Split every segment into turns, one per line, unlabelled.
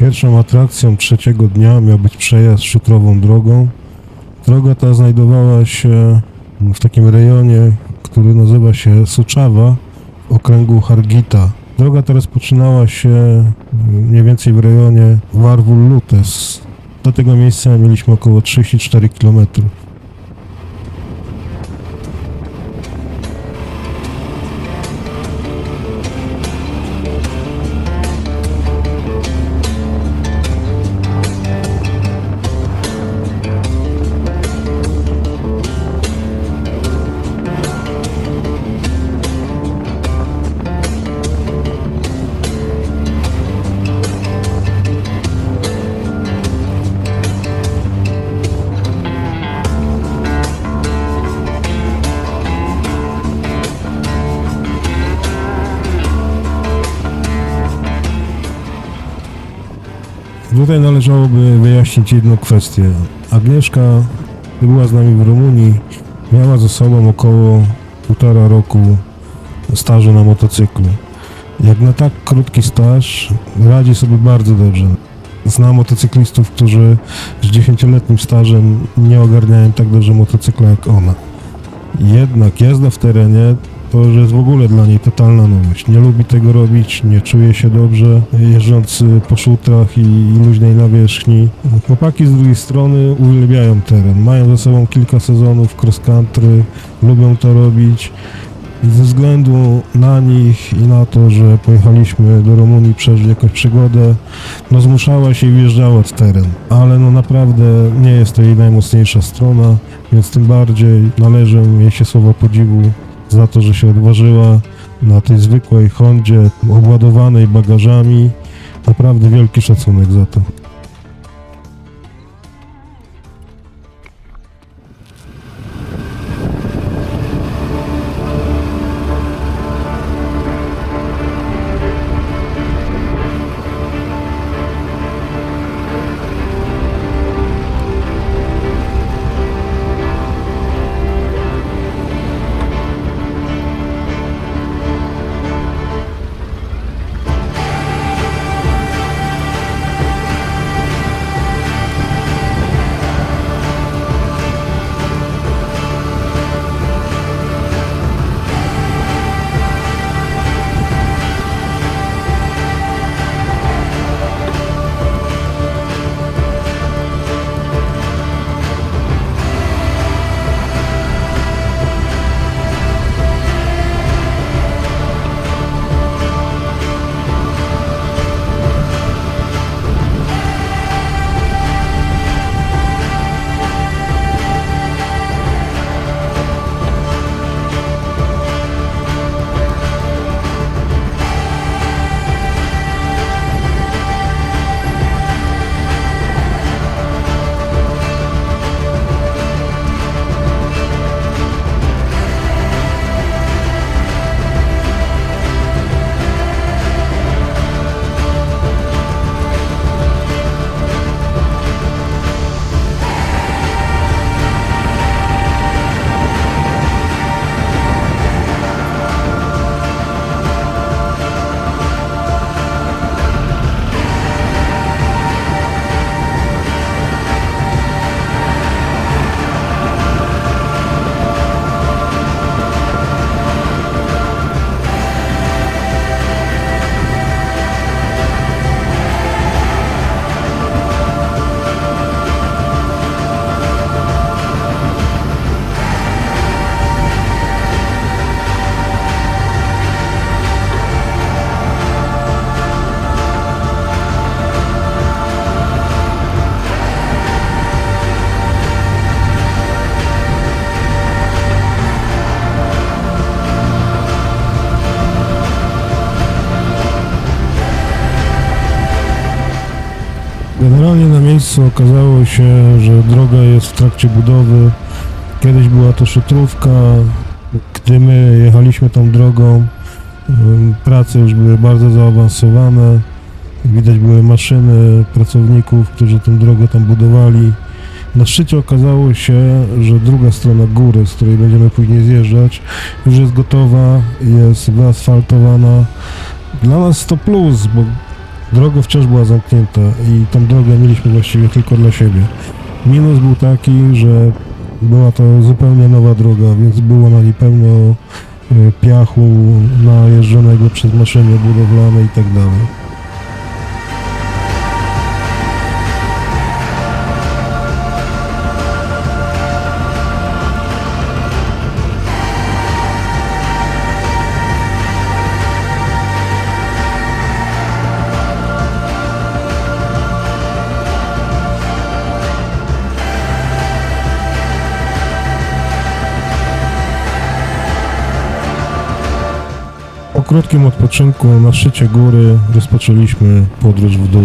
Pierwszą atrakcją trzeciego dnia miał być przejazd szutrową drogą. Droga ta znajdowała się w takim rejonie, który nazywa się Suczawa w okręgu Hargita. Droga ta rozpoczynała się mniej więcej w rejonie Warwul Lutes. Do tego miejsca mieliśmy około 34 km. Tutaj należałoby wyjaśnić jedną kwestię. Agnieszka była z nami w Rumunii, miała ze sobą około półtora roku stażu na motocyklu. Jak na tak krótki staż, radzi sobie bardzo dobrze. Znam motocyklistów, którzy z 10-letnim stażem nie ogarniają tak dobrze motocykla jak ona. Jednak jazda w terenie to jest w ogóle dla niej totalna nowość. Nie lubi tego robić, nie czuje się dobrze jeżdżąc po szutrach i, i luźnej nawierzchni. Chłopaki z drugiej strony uwielbiają teren. Mają ze sobą kilka sezonów cross country, lubią to robić. I ze względu na nich i na to, że pojechaliśmy do Rumunii przeżyć jakąś przygodę, no zmuszała się i wjeżdżała w teren. Ale no naprawdę nie jest to jej najmocniejsza strona, więc tym bardziej należy jej się słowa podziwu za to, że się odważyła na tej zwykłej Hondzie obładowanej bagażami. Naprawdę wielki szacunek za to. Okazało się, że droga jest w trakcie budowy. Kiedyś była to szutrówka. Gdy my jechaliśmy tą drogą, prace już były bardzo zaawansowane. Widać były maszyny pracowników, którzy tę drogę tam budowali. Na szczycie okazało się, że druga strona góry, z której będziemy później zjeżdżać, już jest gotowa, jest wyasfaltowana. Dla nas to plus, bo
Droga wciąż była zamknięta i tą drogę mieliśmy właściwie tylko dla siebie. Minus był taki, że była to zupełnie nowa droga, więc było na niej pełno e, piachu najeżdżonego przez maszyny budowlane i krótkim odpoczynku na szczycie góry rozpoczęliśmy podróż w dół.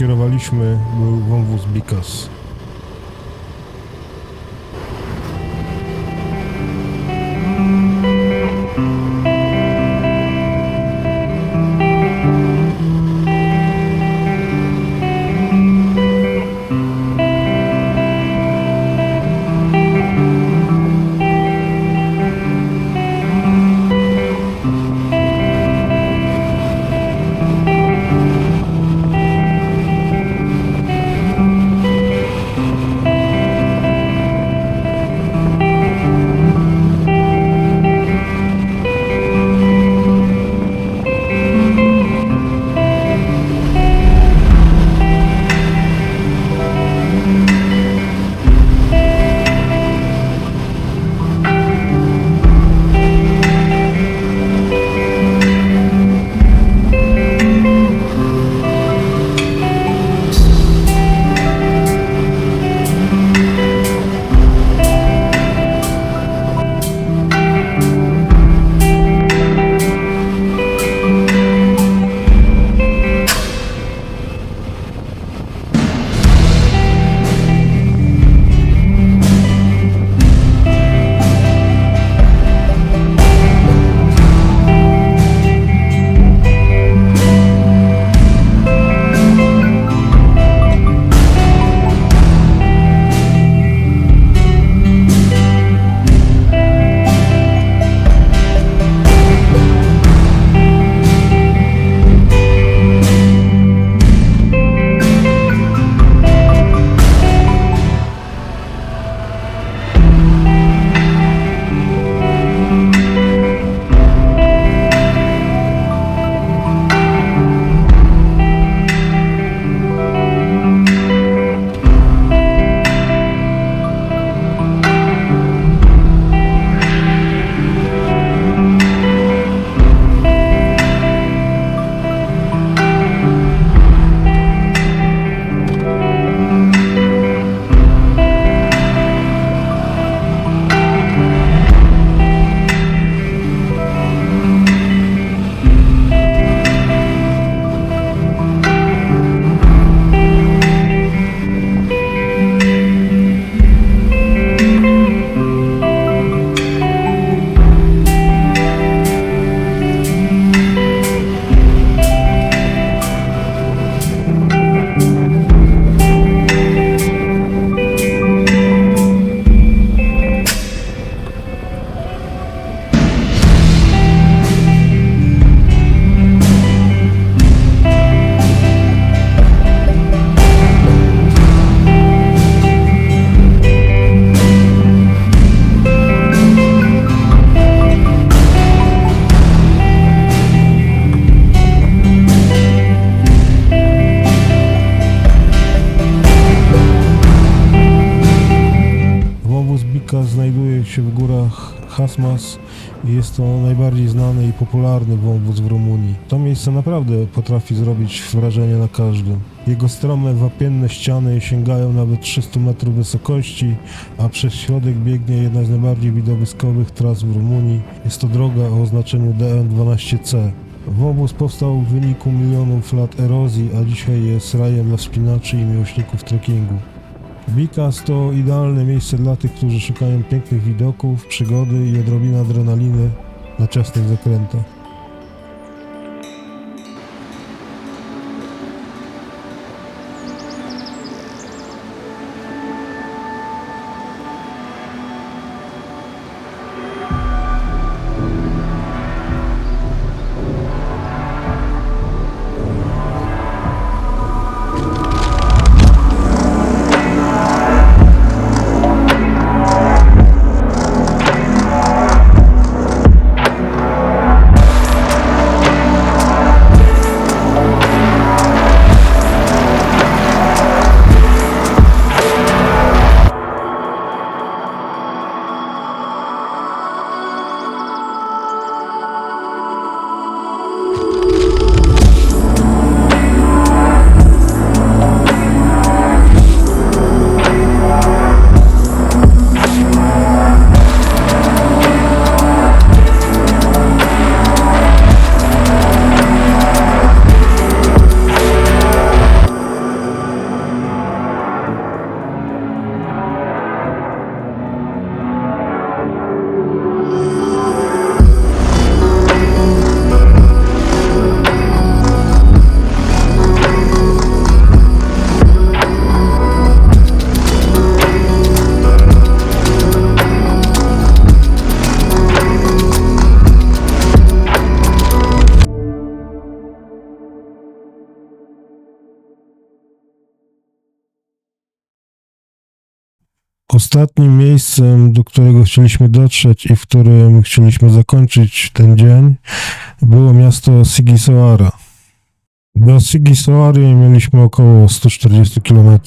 Kierowaliśmy, był wąwóz Bikas.
I jest to najbardziej znany i popularny wąwóz w Rumunii. To miejsce naprawdę potrafi zrobić wrażenie na każdym. Jego strome, wapienne ściany sięgają nawet 300 metrów wysokości, a przez środek biegnie jedna z najbardziej widowiskowych tras w Rumunii. Jest to droga o oznaczeniu DN12C. Wąwóz powstał w wyniku milionów lat erozji, a dzisiaj jest rajem dla wspinaczy i miłośników trekkingu. Bikas to idealne miejsce dla tych, którzy szukają pięknych widoków, przygody i odrobiny adrenaliny na ciasnych zakrętach. Ostatnim miejscem, do którego chcieliśmy dotrzeć i w którym chcieliśmy zakończyć ten dzień, było miasto Sigisoara. Do Sigisoary mieliśmy około 140 km.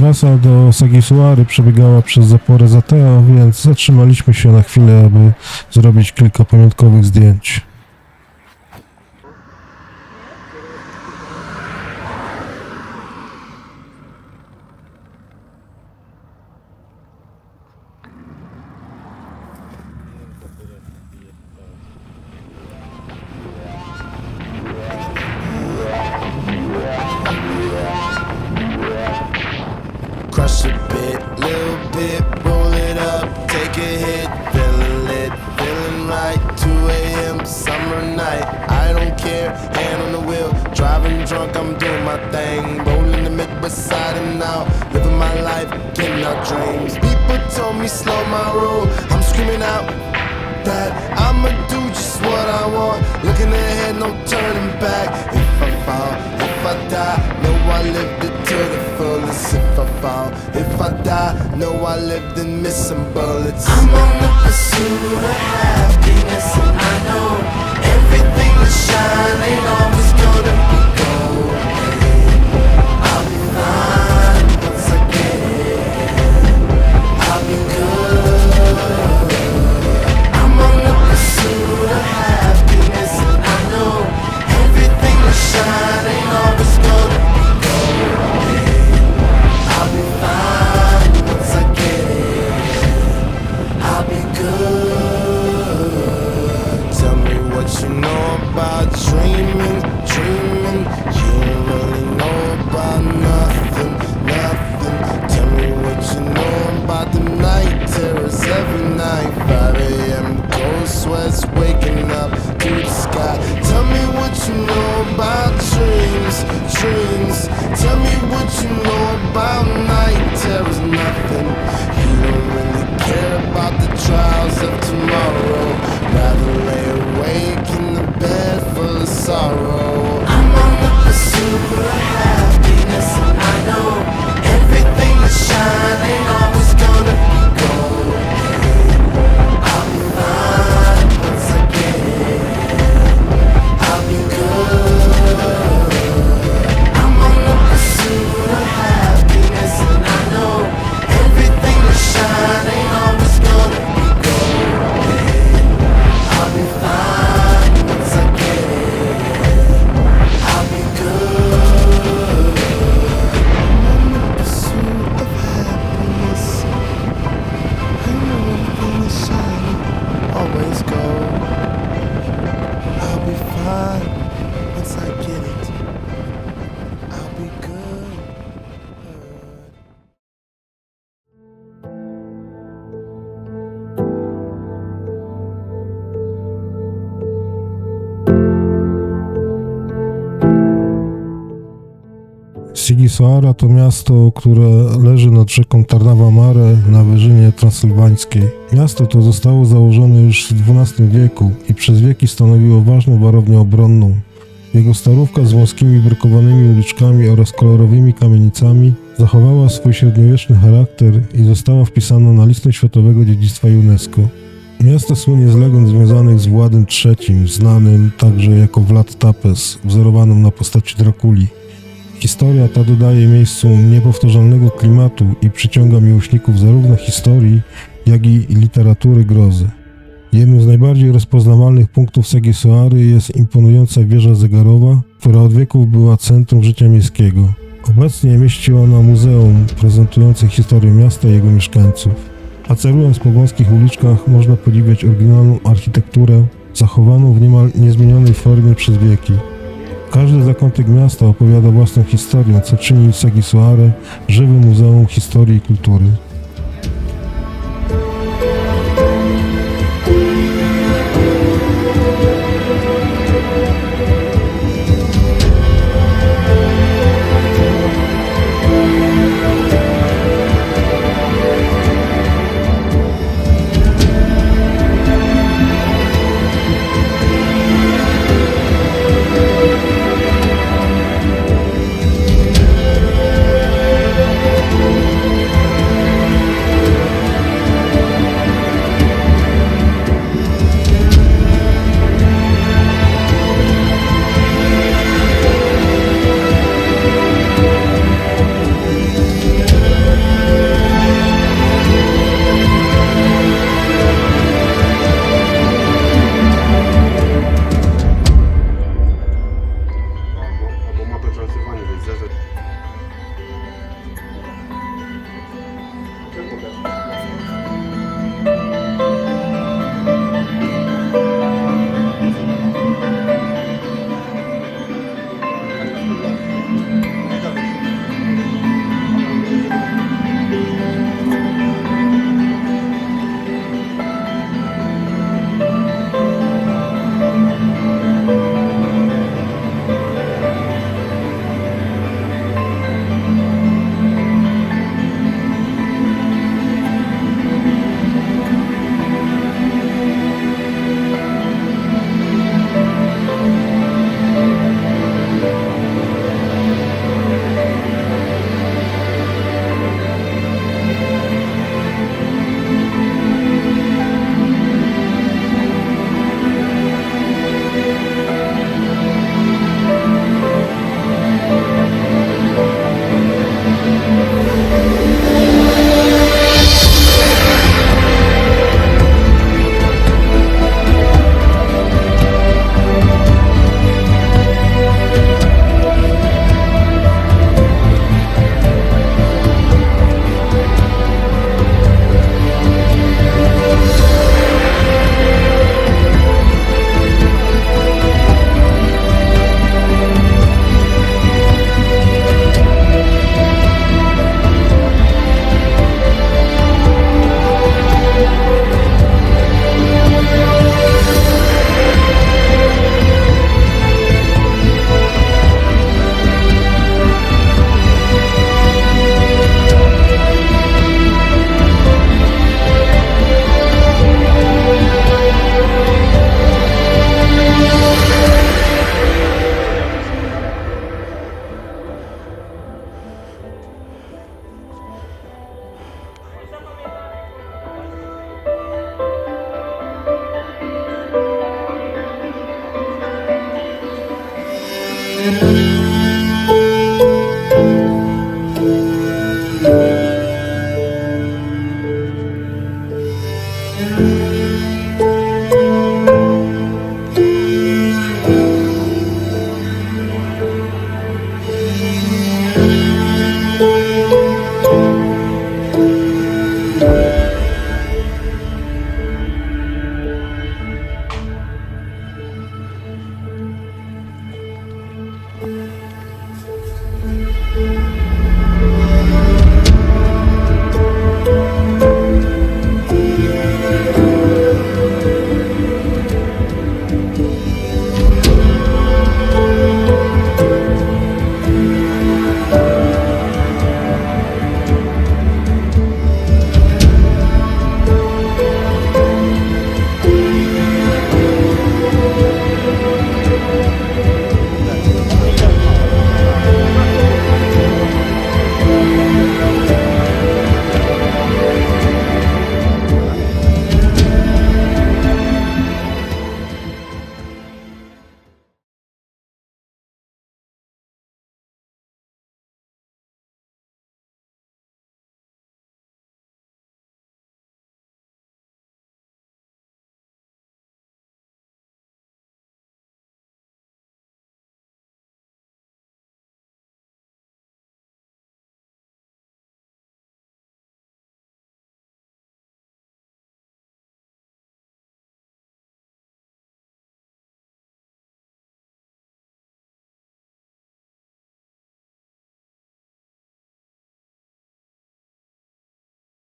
Trasa do Sagisuary przebiegała przez zaporę Zatea, więc zatrzymaliśmy się na chwilę, aby zrobić kilka pamiątkowych zdjęć.
Slow my roll, I'm screaming out that I'ma do just what I want, looking ahead, no turning back. If I fall, if I die, know I lived it to the fullest. If I fall, if I die. No, I lived in missing bullets. I'm on the pursuit of happiness, and I know everything that shine ain't always about dreaming, dreaming. You don't really know about nothing, nothing. Tell me what you know about the night terrors every night. 5 a.m. cold sweats waking up to the sky. Tell me what you know about dreams, dreams. Tell me what you know about night terrors, nothing. You don't really care about the trials of tomorrow. Sorrow. I'm on the pursuit
Sigissoara to miasto, które leży nad rzeką Tarnawa Mare na wyżynie transylwańskiej. Miasto to zostało założone już w XII wieku i przez wieki stanowiło ważną warownię obronną. Jego starówka z wąskimi brukowanymi uliczkami oraz kolorowymi kamienicami zachowała swój średniowieczny charakter i została wpisana na listę światowego dziedzictwa UNESCO. Miasto słynie z legend związanych z Władem III, znanym także jako Vlad Tapes, wzorowaną na postaci Drakuli. Historia ta dodaje miejscu niepowtarzalnego klimatu i przyciąga miłośników zarówno historii, jak i literatury grozy. Jednym z najbardziej rozpoznawalnych punktów Segisoary jest imponująca wieża zegarowa, która od wieków była centrum życia miejskiego. Obecnie mieści ona muzeum prezentujące historię miasta i jego mieszkańców. Spacerując po wąskich uliczkach można podziwiać oryginalną architekturę, zachowaną w niemal niezmienionej formie przez wieki. Każdy zakątek miasta opowiada własną historię, co czyni Segisoare żywym muzeum historii i kultury.